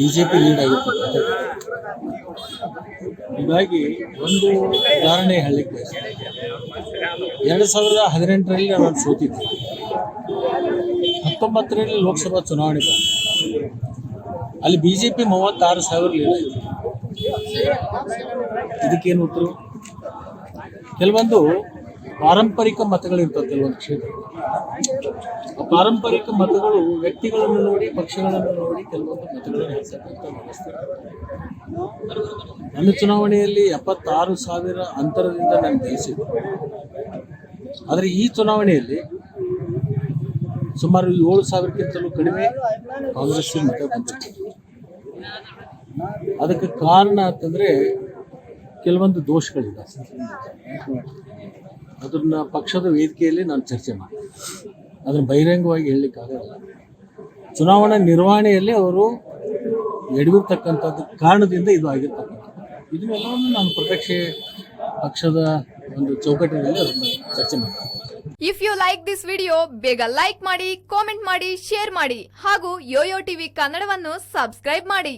B J P lead ಆಗಿರ್ತಕ್ಕಂಥ ಹೀಗಾಗಿ ಒಂದು ಉದಾಹರಣೆ ಹೇಳಲಿಕ್ಕೆ ಎರಡು ಸಾವಿರದ ಹದಿನೆಂಟರಲ್ಲಿ ನಾನು ಸೋತಿದ್ದೆ. ಹತ್ತೊಂಬತ್ತರಲ್ಲಿ ಲೋಕಸಭಾ ಚುನಾವಣೆ ಬಂತು. ಅಲ್ಲಿ ಬಿ ಜೆ ಪಿ ಮೂವತ್ತಾರು ಸಾವಿರ ಲೀಡ್ ಆಯಿತು. ಇದಕ್ಕೇನು ಉತ್ತರ? ಕೆಲವೊಂದು ಪಾರಂಪರಿಕ ಮತಗಳಿರ್ತವೆ ಕೆಲವೊಂದು ಕ್ಷೇತ್ರ ಆ ಪಾರಂಪರಿಕ ಮತಗಳು ವ್ಯಕ್ತಿಗಳನ್ನು ನೋಡಿ, ಪಕ್ಷಗಳನ್ನು ನೋಡಿ ಕೆಲವೊಂದು ಮತಗಳನ್ನು ಹೆಚ್ಚತಕ್ಕಂಥ ವ್ಯವಸ್ಥೆ. ನನ್ನ ಚುನಾವಣೆಯಲ್ಲಿ ಎಪ್ಪತ್ತಾರು ಸಾವಿರ ಅಂತರದಿಂದ ನಾನು ಗೆಲ್ಲಿಸಿದ್ದೆ ಆದರೆ ಈ ಚುನಾವಣೆಯಲ್ಲಿ ಸುಮಾರು ಏಳು ಸಾವಿರಕ್ಕಿಂತಲೂ ಕಡಿಮೆ ಕಾಂಗ್ರೆಸ್ ಮತ ಬಂದಿತ್ತು ಅದಕ್ಕೆ ಕಾರಣ ಅಂತಂದ್ರೆ ಕೆಲವೊಂದು ದೋಷಗಳಿದೆ ಅದನ್ನ ಪಕ್ಷದ ವೇದಿಕೆಯಲ್ಲಿ ನಾನು ಚರ್ಚೆ ಮಾಡಿ ಅದನ್ನು ಬಹಿರಂಗವಾಗಿ ಹೇಳಲಿಕ್ಕಾಗಲ್ಲ. ಚುನಾವಣಾ ನಿರ್ವಹಣೆಯಲ್ಲಿ ಅವರು ಎಡವಿರ್ತಕ್ಕಂಥದ್ದು ಕಾರಣದಿಂದ ಇದು ಆಗಿರ್ತಕ್ಕಂಥದ್ದು. ಇದನ್ನೆಲ್ಲವನ್ನು ನಾನು ಪ್ರತ್ಯಕ್ಷ ಪಕ್ಷದ ಒಂದು ಚೌಕಟ್ಟಿನಲ್ಲಿ ಅದನ್ನು ಚರ್ಚೆ ಮಾಡ್ತೀನಿ. If you like this video ಬೇಗ ಲೈಕ್ ಮಾಡಿ ಕಾಮೆಂಟ್ ಮಾಡಿ ಶೇರ್ ಮಾಡಿ ಹಾಗೂ ಯೋಯೋ ಟಿವಿ ಕನ್ನಡವನ್ನು ಸಬ್ಸ್ಕ್ರೈಬ್ ಮಾಡಿ.